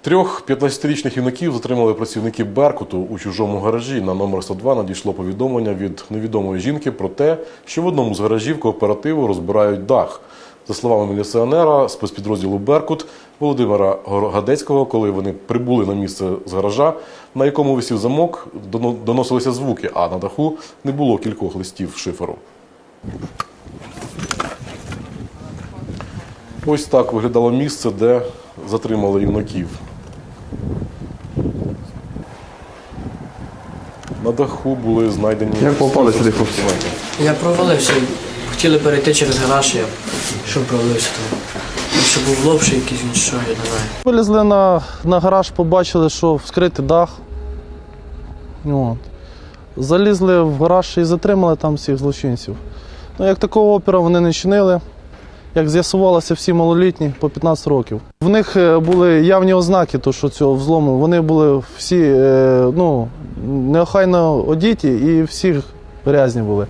Трьох 15-річних юнаків затримали працівники Беркуту у чужому гаражі. На номер 102 надійшло повідомлення від невідомої жінки про те, що в одному з гаражів кооперативу розбирають дах. За словами міліціонера спецпідрозділу Беркут Володимира Гадецького, коли вони прибули на місце з гаража, на якому висів замок, доно- доносилися звуки, а на даху не було кількох листів шиферу. Ось так виглядало місце, де затримали юнаків. На даху були знайдені. Як попали сюди, хлопці? Я провалився. Хотіли перейти через гараж, я що провалився там. Що був лобший якийсь, він що, я не знаю. Вилізли на, на гараж, побачили, що вскритий дах. От. Залізли в гараж і затримали там всіх злочинців. Ну, як такого опера вони не чинили. Як з'ясувалося, всі малолітні по 15 років. В них е, були явні ознаки то, що цього взлому. Вони були всі е, ну, неохайно одіті і всі грязні були.